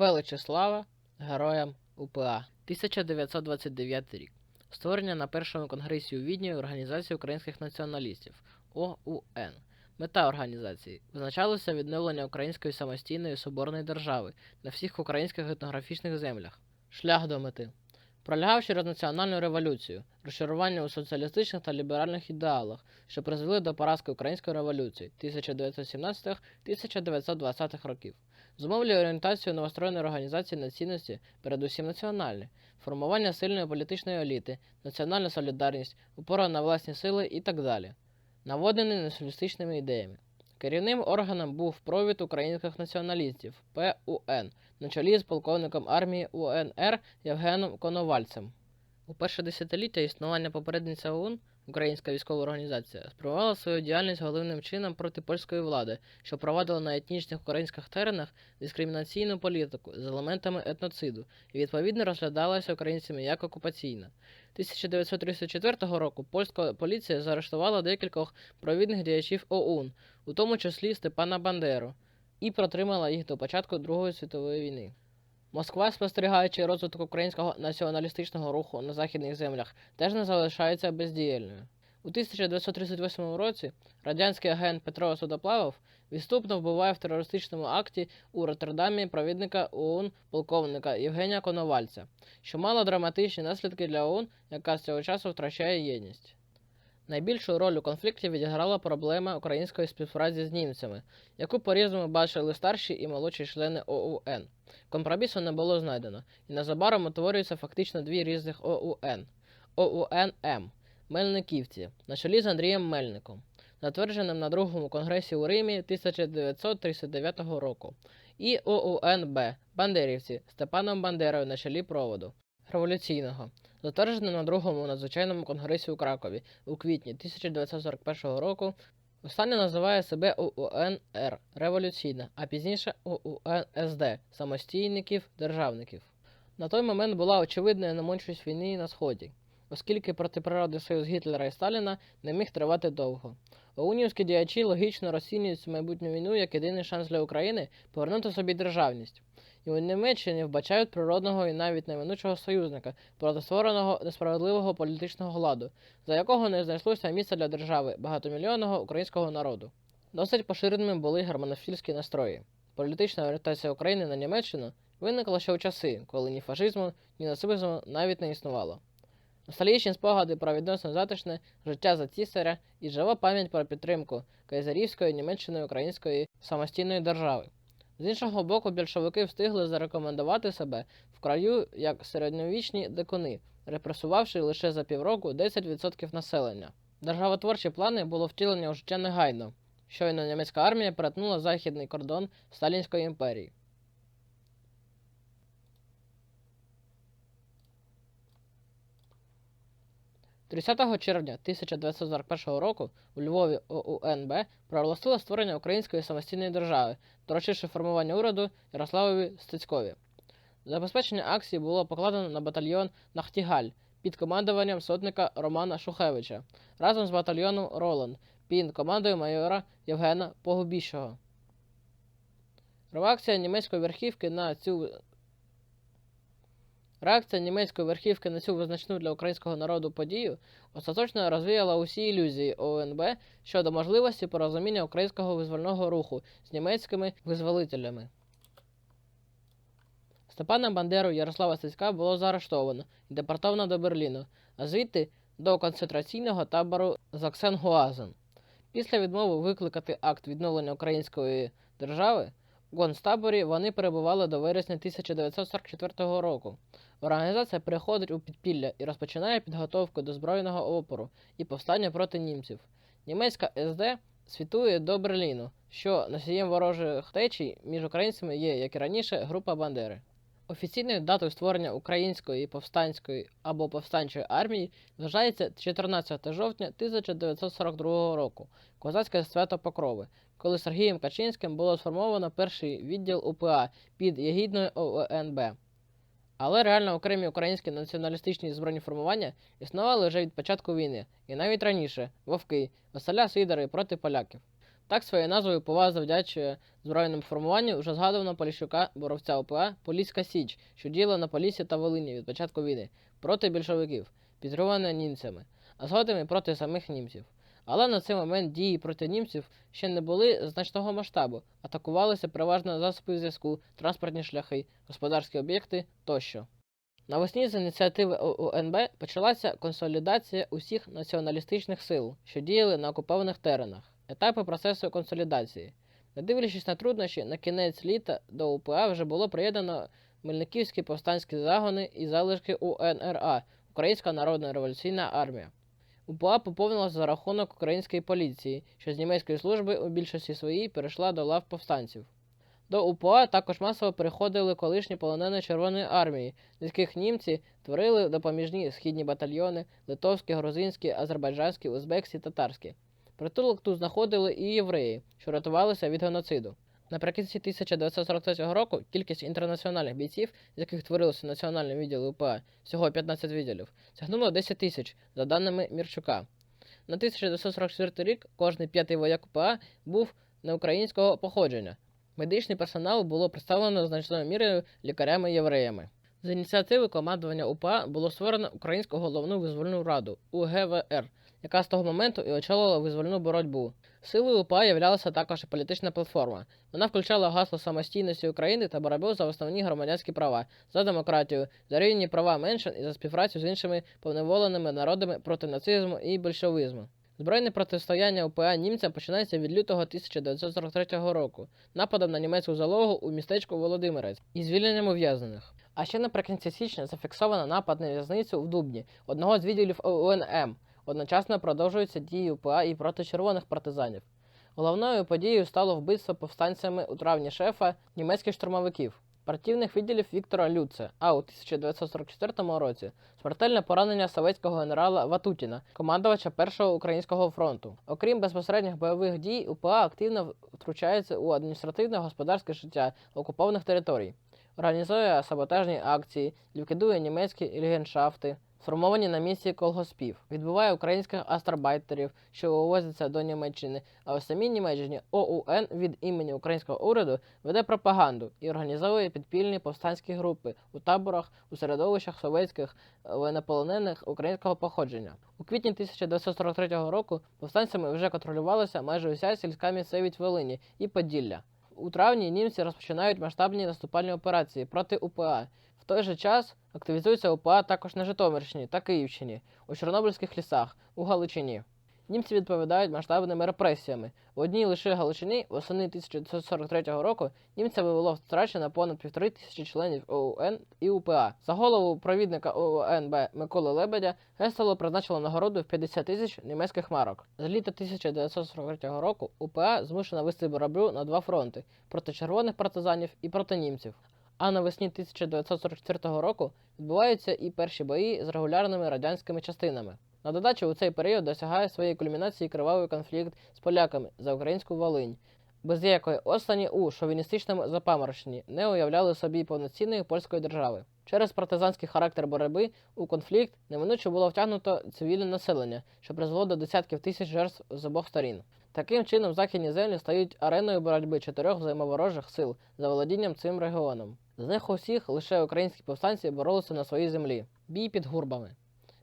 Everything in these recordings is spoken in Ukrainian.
Величі слава героям УПА. 1929 рік. Створення на першому конгресі у Відні Організації українських націоналістів ОУН. Мета організації визначалося відновлення української самостійної соборної держави на всіх українських етнографічних землях. Шлях до мети. Пролягав через національну революцію, розчарування у соціалістичних та ліберальних ідеалах, що призвели до поразки української революції 1917-1920 років. Зумовлює орієнтацію новостроєної організації на цінності, передусім національні, формування сильної політичної еліти, національна солідарність, упора на власні сили і так далі, наводений націоналістичними ідеями. Керівним органом був провід українських націоналістів ПУН на чолі з полковником армії УНР Євгеном Коновальцем. У перше десятиліття існування попередниця ОУН, Українська військова організація, спрямувала свою діяльність головним чином проти польської влади, що провадила на етнічних українських теренах дискримінаційну політику з елементами етноциду і відповідно розглядалася українцями як окупаційна. 1934 року польська поліція заарештувала декількох провідних діячів ОУН, у тому числі Степана Бандеру, і протримала їх до початку Другої світової війни. Москва, спостерігаючи розвиток українського націоналістичного руху на західних землях, теж не залишається бездіяльною. У 1938 році радянський агент Петро Судоплавов відступно вбиває в терористичному акті у Роттердамі провідника ОУН полковника Євгенія Коновальця, що мало драматичні наслідки для ОУН, яка з цього часу втрачає єдність. Найбільшу роль у конфлікті відіграла проблема української співпраці з німцями, яку по-різному бачили старші і молодші члени ОУН. Компромісу не було знайдено, і незабаром утворюються фактично дві різних ОУН. ОУН-М Мельниківці на чолі з Андрієм Мельником, затвердженим на другому конгресі у Римі 1939 року, і ОУН-Б Бандерівці Степаном Бандерою на чолі проводу революційного, затвердженим на другому надзвичайному конгресі у Кракові у квітні 1941 року. Останнє називає себе ОУН-Р революційна, а пізніше ОУН-СД самостійників державників. На той момент була очевидна немочність війни на сході, оскільки протиприродний союз Гітлера і Сталіна не міг тривати довго. Оунівські діячі логічно розцінюють майбутню війну як єдиний шанс для України повернути собі державність. І у Німеччині вбачають природного і навіть неминучого союзника проти створеного несправедливого політичного ладу, за якого не знайшлося місця для держави багатомільйонного українського народу. Досить поширеними були германофільські настрої. Політична орієнтація України на Німеччину виникла ще у часи, коли ні фашизму, ні нацизму навіть не існувало. Ностальгічні спогади про відносно затишне життя за цісаря і жива пам'ять про підтримку Кайзарівської Німеччини української самостійної держави. З іншого боку, більшовики встигли зарекомендувати себе в краю як середньовічні дикуни, репресувавши лише за півроку 10% населення. Державотворчі плани було втілені у життя негайно. Щойно німецька армія перетнула західний кордон Сталінської імперії. – 30 червня 1941 року у Львові ОУНБ проголосила створення Української самостійної держави, доручивши формування уряду Ярославові Стецькові. Забезпечення акції було покладено на батальйон Нахтігаль під командуванням сотника Романа Шухевича разом з батальйоном Роланд під командою майора Євгена Погубіщого. Реакція німецької верхівки на цю Реакція німецької верхівки на цю визначну для українського народу подію остаточно розвіяла усі ілюзії ОНБ щодо можливості порозуміння українського визвольного руху з німецькими визволителями. Степана Бандеру Ярослава Стецька було заарештовано і депортовано до Берліну, а звідти до концентраційного табору Заксенгуазен. Після відмови викликати акт відновлення української держави концтаборі вони перебували до вересня 1944 року. Організація переходить у підпілля і розпочинає підготовку до збройного опору і повстання проти німців. Німецька СД світує до Берліну, що носієм ворожих течій між українцями є, як і раніше, група Бандери. Офіційною датою створення української повстанської або повстанчої армії вважається 14 жовтня 1942 року, козацьке свято Покрови, коли Сергієм Качинським було сформовано перший відділ УПА під єгідною ОНБ. Але реально окремі українські націоналістичні збройні формування існували вже від початку війни, і навіть раніше вовки, Василя Сидори проти поляків. Так своєю назвою УПА завдячує збройному формуванню вже згадуваного Поліщука боровця УПА Поліська Січ, що діяла на Поліссі та Волині від початку війни проти більшовиків, підтримувана німцями, а згодом і проти самих німців. Але на цей момент дії проти німців ще не були значного масштабу, атакувалися переважно засоби зв'язку, транспортні шляхи, господарські об'єкти тощо. Навесні з ініціативи ОУНБ почалася консолідація усіх націоналістичних сил, що діяли на окупованих теренах, етапи процесу консолідації. Не дивлячись на труднощі, на кінець літа до УПА вже було приєднано Мельниківські повстанські загони і залишки УНРА Українська Народна революційна армія. УПА поповнилася за рахунок української поліції, що з німецької служби у більшості своїй перейшла до лав повстанців. До УПА також масово переходили колишні полонені Червоної армії, з яких німці творили допоміжні східні батальйони, литовські, грузинські, азербайджанські, узбекські, татарські. Притулок тут знаходили і євреї, що рятувалися від геноциду. Наприкінці 1943 року кількість інтернаціональних бійців, з яких творилося національний відділ УПА, всього 15 відділів, сягнуло 10 тисяч, за даними Мірчука. На 1944 рік кожний п'ятий вояк УПА був неукраїнського походження. Медичний персонал було представлено значною мірою лікарями-євреями. З ініціативи командування УПА було створено Українську головну визвольну раду УГВР, яка з того моменту і очолила визвольну боротьбу. Силою УПА являлася також і політична платформа. Вона включала гасло самостійності України та боротьбу за основні громадянські права, за демократію, за рівні права меншин і за співпрацю з іншими повневоленими народами проти нацизму і большевизму. Збройне протистояння УПА німцям починається від лютого 1943 року, нападом на німецьку залогу у містечку Володимирець і звільненням ув'язнених. А ще наприкінці січня зафіксовано напад на в'язницю в Дубні, одного з відділів ОУНМ. Одночасно продовжуються дії УПА і проти червоних партизанів. Головною подією стало вбивство повстанцями у травні шефа німецьких штурмовиків, партійних відділів Віктора Люце, а у 1944 році смертельне поранення советського генерала Ватутіна, командувача Першого українського фронту. Окрім безпосередніх бойових дій, УПА активно втручається у адміністративне господарське життя окупованих територій, організує саботажні акції, ліквідує німецькі ілгеншафти, сформовані на місці колгоспів, відбиває українських астарбайтерів, що вивозяться до Німеччини, а у самій Німеччині ОУН від імені українського уряду веде пропаганду і організовує підпільні повстанські групи у таборах у середовищах совєтських е, воєннополонених українського походження. У квітні 1943 року повстанцями вже контролювалася майже уся сільська місцевість Волині і Поділля. У травні німці розпочинають масштабні наступальні операції проти УПА. Той же час активізується УПА також на Житомирщині та Київщині, у Чорнобильських лісах, у Галичині. Німці відповідають масштабними репресіями. В одній лише Галичині восени 1943 року німцями було втрачено понад півтори тисячі членів ОУН і УПА. За голову провідника ОУНБ Миколи Лебедя Гестело призначило нагороду в 50 тисяч німецьких марок. З літа 1943 року УПА змушена вести боротьбу на два фронти проти червоних партизанів і проти німців. А навесні 1944 року відбуваються і перші бої з регулярними радянськими частинами. На додачу у цей період досягає своєї кульмінації кривавий конфлікт з поляками за українську Волинь, без якої останні у шовіністичному запамороченні не уявляли собі повноцінної польської держави. Через партизанський характер боротьби у конфлікт неминуче було втягнуто цивільне населення, що призвело до десятків тисяч жертв з обох сторін. Таким чином, західні землі стають ареною боротьби чотирьох взаємоворожих сил за володінням цим регіоном. З них усіх лише українські повстанці боролися на своїй землі. Бій під гурбами.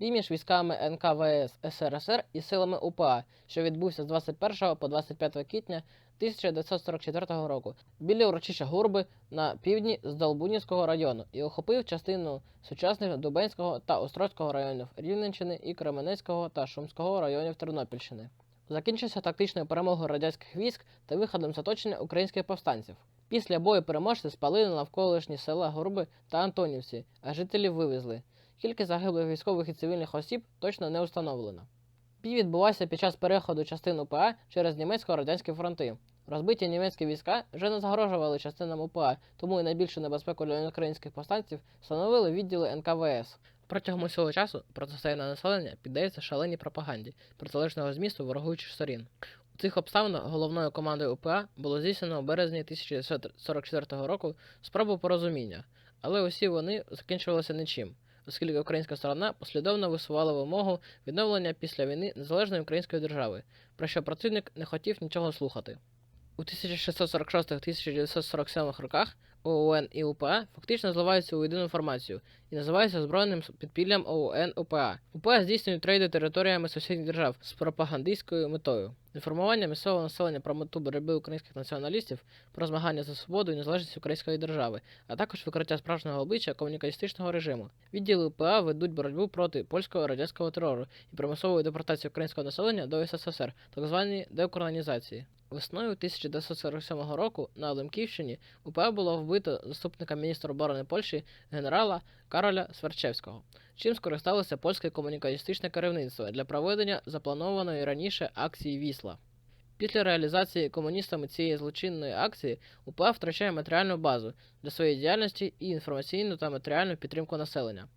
Бій між військами НКВС СРСР і силами УПА, що відбувся з 21 по 25 квітня 1944 року біля урочища Гурби на півдні з Долбунівського району і охопив частину сучасних Дубенського та Острозького районів Рівненщини і Кременецького та Шумського районів Тернопільщини. Закінчився тактичною перемогою радянських військ та виходом з оточення українських повстанців. Після бою переможці спалили навколишні села Гурби та Антонівці, а жителів вивезли. Кількість загиблих військових і цивільних осіб точно не встановлено. Бій відбувався під час переходу частин УПА через німецько-радянські фронти. Розбиті німецькі війська вже не загрожували частинам УПА, тому і найбільшу небезпеку для українських повстанців становили відділи НКВС. Протягом усього часу протистояння населення піддається шаленій пропаганді протилежного змісту ворогуючих сторін. У цих обставинах головною командою УПА було здійснено у березні 1944 року спробу порозуміння, але усі вони закінчувалися нічим. оскільки українська сторона послідовно висувала вимогу відновлення після війни незалежної української держави, про що противник не хотів нічого слухати. У 1646-1947 роках ОУН і УПА фактично зливаються у єдину формацію і називаються збройним підпіллям ОУН УПА. УПА здійснюють трейди територіями сусідніх держав з пропагандистською метою. Інформування місцевого населення про мету боротьби українських націоналістів, про змагання за свободу і незалежність української держави, а також викриття справжнього обличчя комунікалістичного режиму. Відділи УПА ведуть боротьбу проти польського радянського терору і примусової депортації українського населення до СССР, так звані деукранізації. Весною 1947 року на Лемківщині УПА було вбито заступника міністра оборони Польщі генерала Кароля Сверчевського, чим скористалося польське комунікалістичне керівництво для проведення запланованої раніше акції Вісла. Після реалізації комуністами цієї злочинної акції УПА втрачає матеріальну базу для своєї діяльності і інформаційну та матеріальну підтримку населення.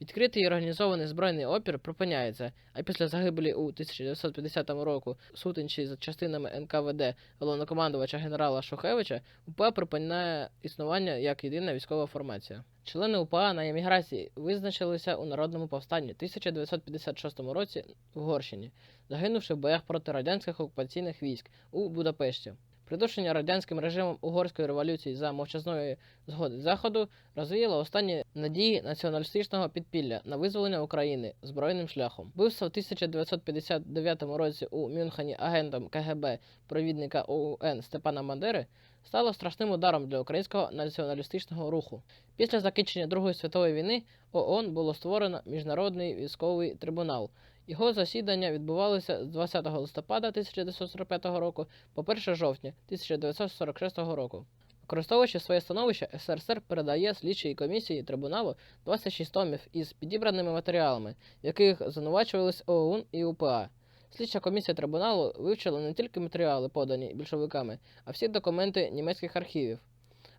Відкритий і організований збройний опір припиняється, а після загибелі у 1950 року сутичі за частинами НКВД головнокомандувача генерала Шухевича УПА припиняє існування як єдина військова формація. Члени УПА на еміграції визначилися у народному повстанні в 1956 році в Угорщині, загинувши в боях проти радянських окупаційних військ у Будапешті. Придушення радянським режимом угорської революції за мовчазної згоди Заходу розвіяло останні надії націоналістичного підпілля на визволення України збройним шляхом. Вбивство в 1959 році у Мюнхені агентом КГБ провідника ОУН Степана Бандери стало страшним ударом для українського націоналістичного руху. Після закінчення Другої світової війни ООН було створено міжнародний військовий трибунал. Його засідання відбувалися з 20 листопада 1945 року по 1 жовтня 1946 року. Використовуючи своє становище, СРСР передає слідчій комісії трибуналу 26 томів із підібраними матеріалами, в яких звинувачувались ОУН і УПА. Слідча комісія трибуналу вивчила не тільки матеріали, подані більшовиками, а всі документи німецьких архівів.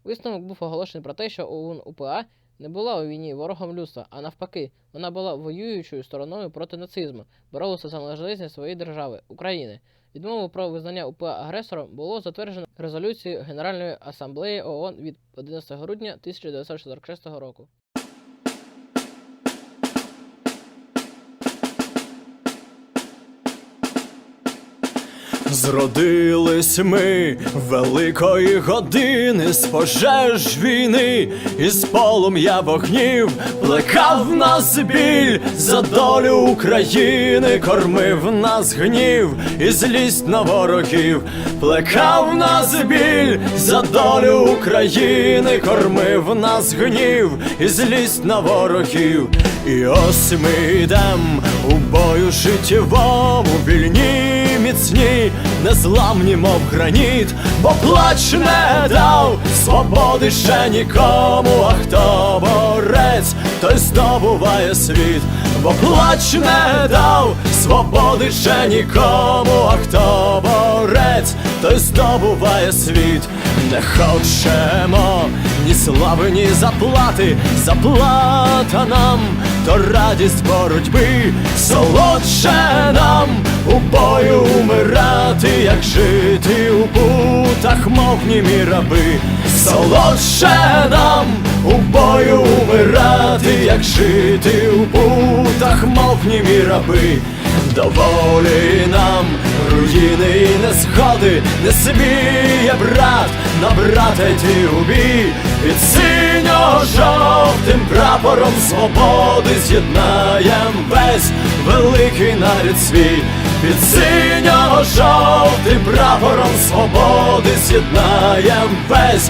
Висновок був оголошений про те, що ОУН УПА не була у війні ворогом людства, а навпаки, вона була воюючою стороною проти нацизму, боролася за незалежність своєї держави України. Відмову про визнання УПА агресором було затверджено резолюцією Генеральної асамблеї ООН від 11 грудня 1946 року. Зродились ми великої години з пожеж війни, із полум'я вогнів плекав нас біль за долю України, кормив нас гнів і злість на ворогів, плекав нас біль за долю України, кормив нас гнів і злість на ворогів. І ось ми йдем у бою життєвому вільні міцні, незламні, мов граніт, бо плач не дав. Свободи ще нікому, а хто борець, той здобуває світ, бо плач не дав свободи ще нікому, а хто борець, той здобуває світ, не хочемо ні слави, ні заплати, заплата нам, то радість боротьби, солодше нам у бою умирати, як жити у путах, мов німі раби, солодше нам у бою умирати, як жити у путах, мов німі раби. Доволі нам незгоди не сміє брат на брата йти у бій. Під синьо-жовтим прапором свободи з'єднаєм весь великий нарід свій. Під синьо-жовтим прапором свободи з'єднаєм весь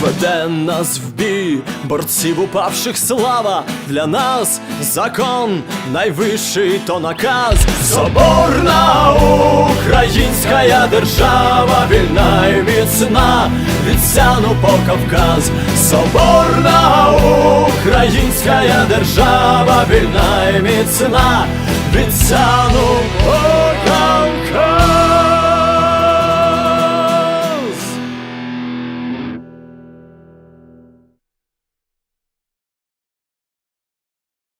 Веде нас в бій, борців упавших слава для нас закон найвищий то наказ. Соборна українська держава, вільна і міцна, від Сяну по Кавказ. Соборна українська держава, вільна і міцна, від по Кавказ.